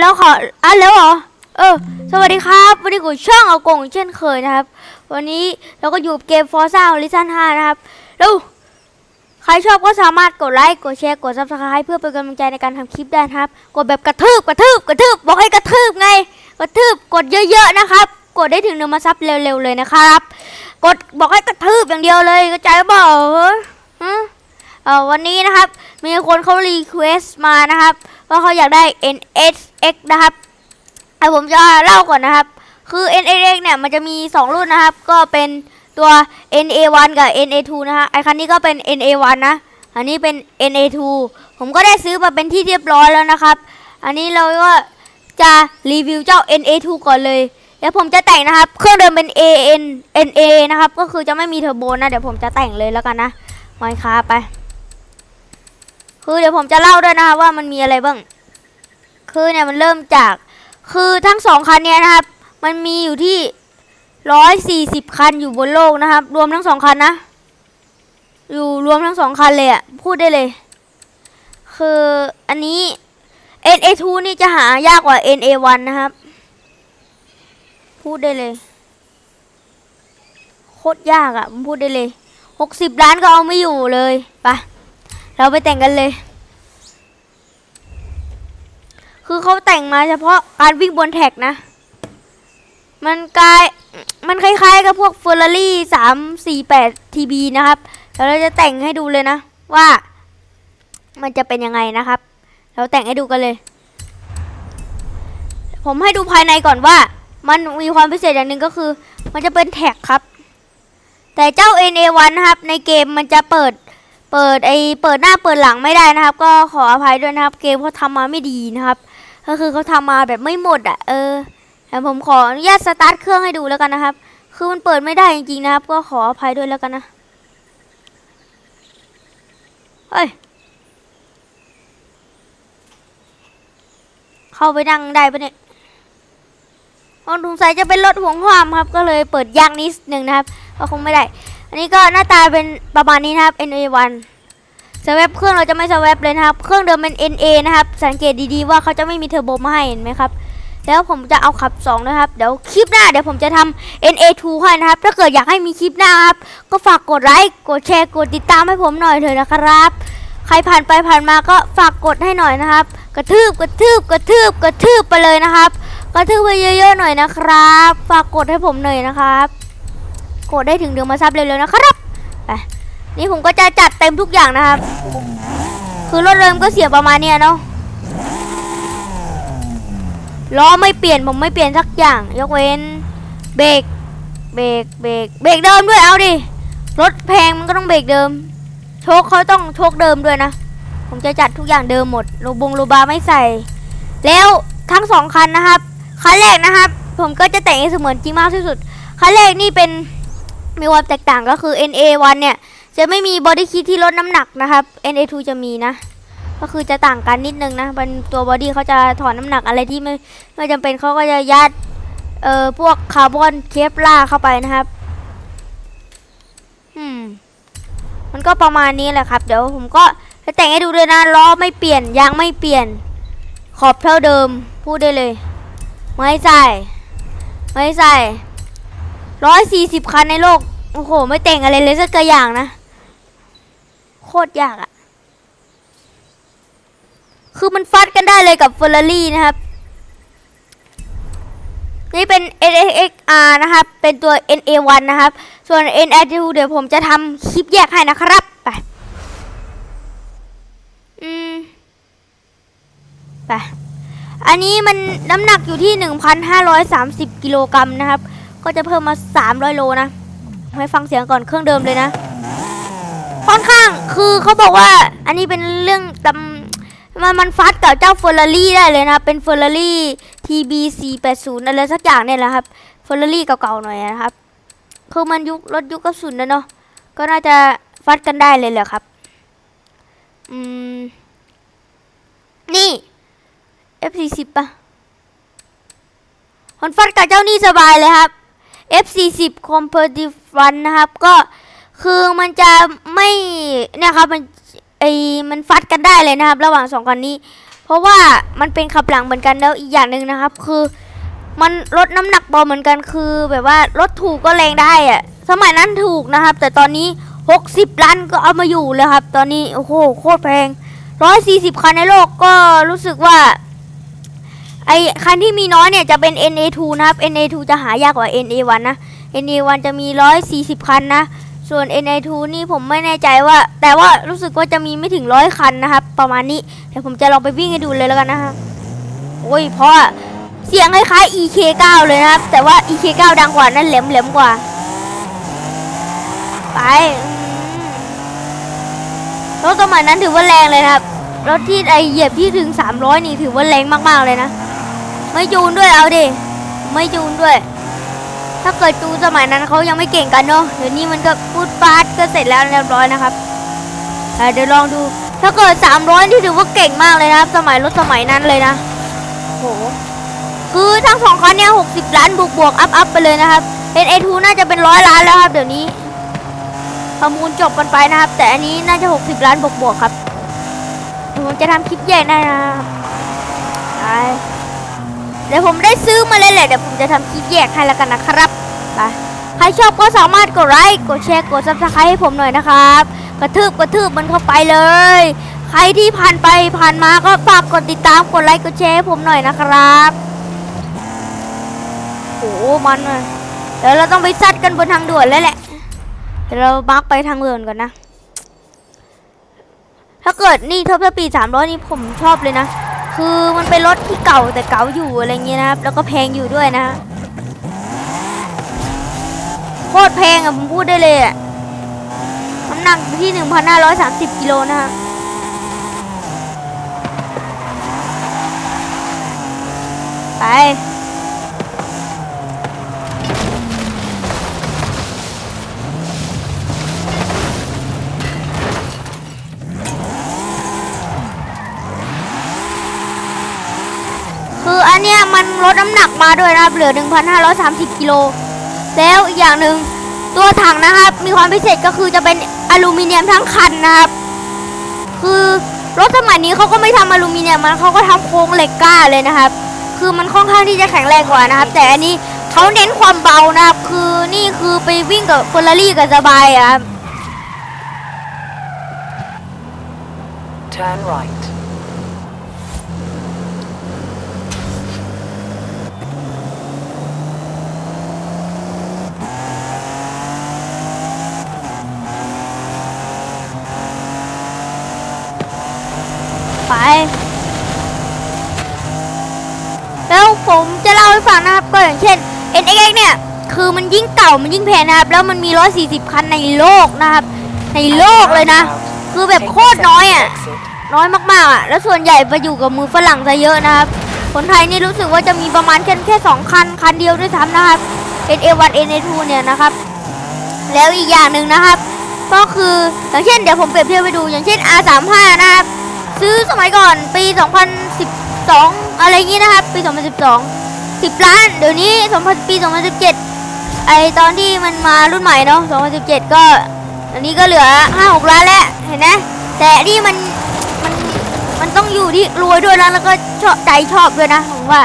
แล้วขออ่านแล้วเหรอเออสวัสดีครับวันนี้กูช่องเอากงเช่นเคยนะครับ วันนี้เราก็อยู่กับเกม Forza Horizon 5นะครับแล้วใครชอบก็สามารถกดไลค์กดแชร์กด subscribe เพื่อเป็นกำลังใจในการทำคลิปได้นะครับ กดแบบกระทืบกระทืบกระทืบบอกให้กระทืบไง กระทืบกดเยอะๆนะครับ กดได้ถึงหนึ่งมาซับเร็วๆเลยนะครับ กดบอกให้กระทืบอย่างเดียวเลยเข้าใจเปล่าฮะเออวันนี้นะครับ มีคนเขารีเควสมานะครับ ว่าเขาอยากได้ NSX นะครับไอผมจะเล่าก่อนนะครับ คือ NSX เนี่ยมันจะมี 2 รุ่นนะครับ ก็เป็นตัว NA1 กับ NA2 นะฮะไอคันนี้ก็เป็น NA1 นะ อันนี้เป็น NA2 ผมก็ได้ซื้อมาเป็นที่เรียบร้อยแล้วนะครับ อันนี้เราก็จะรีวิวเจ้า NA2 ก่อนเลยเดี๋ยวผมจะแต่งนะครับ เครื่องเดิมเป็น AN NA นะครับ ก็คือจะไม่มีเทอร์โบนะ เดี๋ยวผมจะแต่งเลยแล้วกันนะไมค์คาไป คือเดี๋ยวผมจะเล่าด้วยนะครับว่ามันมีอะไรบ้าง คือเนี่ยมันเริ่มจาก คือทั้งสองคันเนี่ยนะครับ มันมีอยู่ที่ร้อยสี่สิบคันอยู่บนโลกนะครับ รวมทั้งสองคันนะ อยู่รวมทั้งสองคันเลยอะพูดได้เลย คืออันนี้ NA2 นี่จะหายากกว่า NA1 นะครับ พูดได้เลย โคตรยากอะผมพูดได้เลยหกสิบล้านก็เอาไม่อยู่เลยไป เราไปแต่งกันเลย คือเขาแต่งมาเฉพาะการวิ่งบนแท็กนะ มันกลาย มันคล้ายๆกับพวก Ferrari 348 TB นะครับเดี๋ยวเราจะแต่งให้ดูเลยนะ ว่า มันจะเป็นยังไงนะครับ เราแต่งให้ดูกันเลย ผมให้ดูภายในก่อนว่า มันมีความพิเศษอย่างหนึ่งก็คือ มันจะเป็นแท็กครับ แต่เจ้า NA1 นะครับ ในเกมมันจะเปิด เปิดไอเปิดหน้าเปิดหลังไม่ได้นะครับ ก็ขออภัยด้วยนะครับ เกมเขาทำมาไม่ดีนะครับ ก็คือเขาทำมาแบบไม่หมดอะเออแต่ผมขออนุญาตสตาร์ทเครื่องให้ดูแล้วกันนะครับ คือมันเปิดไม่ได้จริงๆนะครับ ก็ขออภัยด้วยแล้วกันนะเฮ้ยเข้าไปนั่งได้ปะเนี่ยอ๋อสงสัยจะเป็นรถห่วงความครับ ก็เลยเปิดยางนิดหนึ่งนะครับก็คงไม่ได้ อันนี้ก็หน้าตาเป็นประมาณนี้นะครับ NA1 สวปเครื่องเราจะไม่สวปเลยนะครับ เครื่องเดิมเป็น NA นะครับ สังเกตดีๆว่าเขาจะไม่มีเทอร์โบมาให้เห็นไหมครับ แล้วผมจะเอาขับ 2 นะครับ เดี๋ยวคลิปหน้าเดี๋ยวผมจะทำ NA2 ให้นะครับ ถ้าเกิดอยากให้มีคลิปหน้าครับ ก็ฝากกดไลค์ กดแชร์ กดติดตามให้ผมหน่อยเถอะนะครับ ใครผ่านไปผ่านมาก็ฝากกดให้หน่อยนะครับ กระทืบ กระทืบ กระทืบ กระทืบไปเลยนะครับ กระทืบไปเยอะๆหน่อยนะครับ ฝากกดให้ผมหน่อยนะครับ กดได้ถึงเดือนมาซับเร็วๆนะครับไปนี่ผมก็จะจัดเต็มทุกอย่างนะครับ คือรถเริ่มก็เสียประมาณเนี้ยเนาะล้อไม่เปลี่ยนผมไม่เปลี่ยนสักอย่าง ยกเว้นเบรกเบรกเบรกเบรกเดิมด้วยเอาดิรถแพงมันก็ต้องเบรกเดิม โชคเขาต้องโชคเดิมด้วยนะ ผมจะจัดทุกอย่างเดิมหมดโลบงโลบาไม่ใส่ แล้วทั้งสองคันนะครับคันแรกนะครับ ผมก็จะแต่งให้เสมือนจริงมากที่สุดคันแรกนี่เป็น มีความแตกต่างก็คือ NA1 เนี่ย จะไม่มีบอดี้คิดที่ลดน้ำหนักนะครับ NA2 จะมีนะ ก็คือจะต่างกันนิดนึงนะเป็นตัวบอดี้เขาจะถอนน้ำหนักอะไรที่ไม่ไม่จำเป็นเขาก็จะยัดเอ่อพวกคาร์บอนเคปล่าเข้าไปนะครับอืมมันก็ประมาณนี้แหละครับ เดี๋ยวผมก็จะแต่งให้ดูเลยนะล้อไม่เปลี่ยนยางไม่เปลี่ยน ขอบเท่าเดิมพูดได้เลย ไม่ใส่ ไม่ใส่ ร้อยสี่สิบคันในโลก โอ้โห ไม่แต่งอะไรเลยสักอย่างนะ โคตรยากอะคือมันฟัดกันได้เลยกับเฟอร์รารี่นะครับ นี่เป็น NXR นะครับ เป็นตัว NA1 นะครับ ส่วน NA2 เดี๋ยวผมจะทำคลิปแยกให้นะครับ ไป อืม ไป อันนี้มันน้ำหนักอยู่ที่ 1,530 กิโลกรัมนะครับ ก็จะเพิ่มมา 300 โลนะให้ฟังเสียงก่อนเครื่องเดิมเลยนะ ค่อนข้างคือเขาบอกว่าอันนี้เป็นเรื่องตำมันมันฟัดกับเจ้าเฟอร์รารี่ได้เลยนะเป็นเฟอร์รารี่ TB 480อะไรสักอย่างเนี่ยแหละครับเฟอร์รารี่เก่าๆหน่อยนะครับคือมันยุครถยุคกระสุนนะเนาะก็น่าจะฟัดกันได้เลยแหละครับอืมนี่ F40 ปะมันฟัดกับเจ้านี่สบายเลยครับ F40 Competitive Run นะครับ ก็คือมันจะไม่เนี่ยครับมันไอมันฟัดกันได้เลยนะครับ ระหว่างสองคันนี้ เพราะว่ามันเป็นขับหลังเหมือนกันแล้วอีกอย่างหนึ่งนะครับ คือมันลดน้ำหนักเบาเหมือนกันคือ แบบว่ารถถูกก็แรงได้อะสมัยนั้นถูกนะครับ แต่ตอนนี้ 60 ล้านก็เอามาอยู่เลยครับ ตอนนี้โอ้โหโคตรแพง 140 คันในโลกก็รู้สึกว่า ไอคันที่มีน้อยเนี่ยจะเป็น NA2 นะครับ NA2 จะหายากกว่า NA1 นะ NA1 จะมี 140 คันนะ ส่วน NA2 นี่ผมไม่แน่ใจว่า แต่ว่ารู้สึกว่าจะมีไม่ถึงร้อยคันนะครับ ประมาณนี้เดี๋ยวผมจะลองไปวิ่งให้ดูเลยแล้วกันนะครับโอ้ยเพราะเสียงคล้ายๆ EK9 เลยนะครับ แต่ว่า EK9 ดังกว่านั่นแหลมแหลมๆกว่า ไปรถสมัยนั้นถือว่าแรงเลยนะครับ รถที่ไอเหยียบที่ถึง 300 นี่ถือว่าแรงมากๆเลยนะ ไม่จูนด้วยเอาดิ ไม่จูนด้วย ถ้าเกิดจูนสมัยนั้นเขายังไม่เก่งกันเนาะ เดี๋ยวนี้มันก็พูดปาดก็เสร็จแล้วเรียบร้อยนะครับอ่เดี๋ยวลองดู ถ้าเกิด 300ที่ถือว่าเก่งมากเลยนะครับ สมัยรถสมัยนั้นเลยนะโห คือทั้งสองคันเนี่ย60 ล้านบวกบวกอัพอัพไปเลยนะครับ NA2 น่าจะเป็นร้อยล้านแล้วครับ เดี๋ยวนี้ประมูลจบกันไปนะครับ แต่อันนี้น่าจะ 60 ล้านบวกบวกครับผมจะทำคลิปแยกได้นะครับไป เดี๋ยวผมได้ซื้อมาเลยแหละเดี๋ยวผมจะทำคลิปแยกให้แล้วกันนะครับไปใครชอบก็สามารถกดไลค์กดแชร์กดซับสไครต์ให้ผมหน่อยนะครับ กระทืบกระทืบมันเข้าไปเลย ใครที่ผ่านไปผ่านมาก็ฝากกดติดตามกดไลค์กดแชร์ให้ผมหน่อยนะครับโอ้มันเลยเดี๋ยวเราต้องไปซัดกันบนทางด่วนแล้วแหละเดี๋ยวเราบักไปทางเดินก่อนนะ ถ้าเกิดนี่เท็อปสปีสามร้อยนี่ผมชอบเลยนะ คือมันเป็นรถที่เก่าแต่เก่าอยู่อะไรเงี้ยนะครับ แล้วก็แพงอยู่ด้วยนะโคตรแพงอะผมพูดได้เลยอะน้ำหนักที่หนึ่งพันห้าร้อยสามสิบกิโลนะฮะไป นเนี้ยมันลดน้ำหนักมาด้วยนะครับ เหลือ 1,530 กิโล แล้วอีกอย่างหนึ่งตัวถังนะครับ มีความพิเศษก็คือจะเป็นอลูมิเนียมทั้งคันนะครับ คือรถสมัยนี้เขาก็ไม่ทำอลูมิเนียมมันเขาก็ทำโครงเหล็กกล้าเลยนะครับ คือมันค่อนข้างที่จะแข็งแรงกว่านะครับ แต่อันนี้เขาเน้นความเบานะครับ คือนี่คือไปวิ่งกับเฟอร์รารี่กับสบายอะครับ Turn right. ไป แล้วผมจะเล่า ให้ฟังนะครับก็อย่างเช่น NX เนี่ยคือมันยิ่งเก่ามันยิ่งแพงนะครับ แล้วมันมี 140 คันในโลกนะครับ ในโลกเลยนะ คือแบบโคตรน้อยอะน้อยมากๆอะแล้วส่วนใหญ่ไปอยู่กับมือฝรั่งซะเยอะนะครับคนไทยนี่รู้สึกว่าจะมีประมาณแค่แค่สองคันคันเดียวด้วยซ้ำนะครับ NA1 NA2 เนี่ยนะครับ แล้วอีกอย่างหนึ่งนะครับ ก็คืออย่างเช่นเดี๋ยวผมเปรียบเทียบไปดูอย่างเช่น R35 นะครับ ซื้อสมัยก่อนปี 2012 อะไรอย่างงี้นะครับ ปี 2012 10ล้านเดี๋ยวนี้2000ปี2017ไอตอนที่มันมารุ่นใหม่เนาะ2017ก็อันนี้ก็เหลือ5-6ล้านแล้วเห็นไหมแต่นี่มันมันมันต้องอยู่ที่รวยด้วยนะแล้วก็ชอบใจชอบด้วยนะผมว่า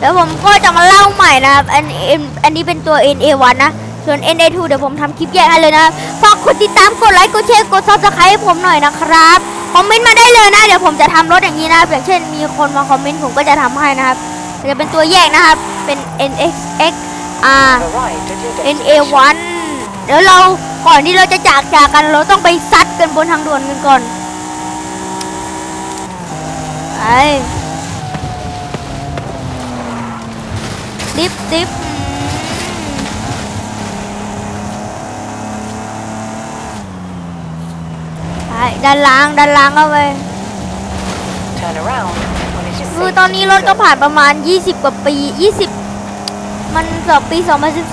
แล้วผมก็จะมาเล่าใหม่นะครับอันอันอันนี้เป็นตัว NA1 นะ ส่วน NA2 เดี๋ยวผมทำคลิปแยกให้เลยนะฝากกดติดตาม กดไลค์ กดแชร์ กดซับสไครต์ให้ผมหน่อยนะครับ คอมเมนต์มาได้เลยนะ เดี๋ยวผมจะทำรถอย่างนี้นะครับอย่างเช่นมีคนมาคอมเมนต์ผมก็จะทำให้นะครับจะเป็นตัวแยกนะครับ เป็น NXX R N A One เดี๋ยวเราก่อนที่เราจะจากจากกันเราต้องไปซัดกันบนทางด่วนกันก่อนไปดิฟดิฟไป ด้านล่างด้านล่างเอาไป Turn around when it is คือ safe ตอน to นี้ do รถก็ so. ผ่านประมาณ 20 กว่าปี 20 มันสอบปี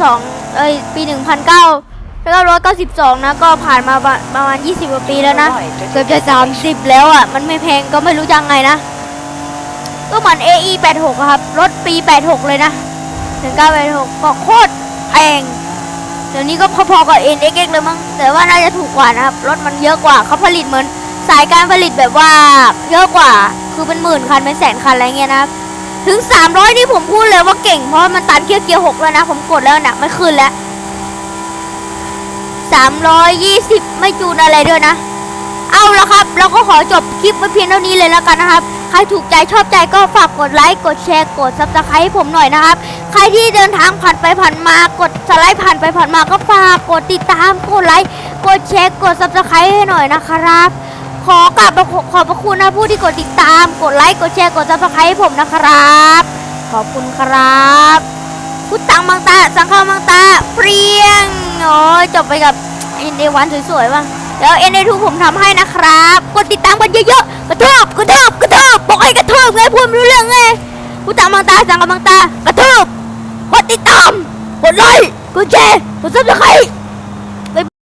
2012 เอ้ย ปี1900แล้วก็192 นะ ก็ผ่านมาประประมาณ 20 กว่าปีแล้วนะ Arrived at เกือบ your จะ destination. 30 แล้วอะ มันไม่แพงก็ไม่รู้จะไงนะ ก็เหมือน AE 86 อะครับ รถปี 86 เลยนะ 1986 ก็โคตรแพง เดี๋ยวนี้ก็พอๆกับ NXX เลยมั้งแต่ว่าน่าจะถูกกว่านะครับ รถมันเยอะกว่าเขาผลิตเหมือนสายการผลิตแบบว่าเยอะกว่า คือเป็นหมื่นคันเป็นแสนคันอะไรเงี้ยนะครับ ถึง 300 นี่ผมพูดเลยว่าเก่ง เพราะมันตันเกียร์เกียร์หกแล้วนะ ผมกดแล้วนะไม่ขึ้นแล้ว 320 ไม่จูนอะไรด้วยนะ เอาละครับ เราก็ขอจบคลิปไว้เพียงเท่านี้เลยแล้วกันนะครับ ใครถูกใจชอบใจก็ฝากกดไลค์ กดแชร์ กดซับสไครต์ให้ผมหน่อยนะครับ ใครที่เดินทางผ่านไปผ่านมากดสไลด์ผ่านไปผ่านมาก็ฝากกดติดตามกดไลค์กดแชร์กดซับสไครต์ให้หน่อยนะครับ ขอกราบขอขอบพระคุณนะผู้ที่กดติดตาม กดไลค์กดแชร์กดซับสไครต์ให้ผมนะครับ ขอบคุณครับพุทธังบางตาสังฆังบางตาเปรียงโอ้ยจบไปกับเอ็นเดวันสวยๆบ้างเดี๋ยวเอ็นเดทูผมทำให้นะครับ กดติดตามกันเยอะๆกระทืบกระทืบกระทืบบอกให้กระทืบไงพูดไม่รู้เรื่องไงพุทธังบางตาสังฆังบางตากระทืบ ดติดตาม กดไลค์ กดแชร์ กดซับสไครต์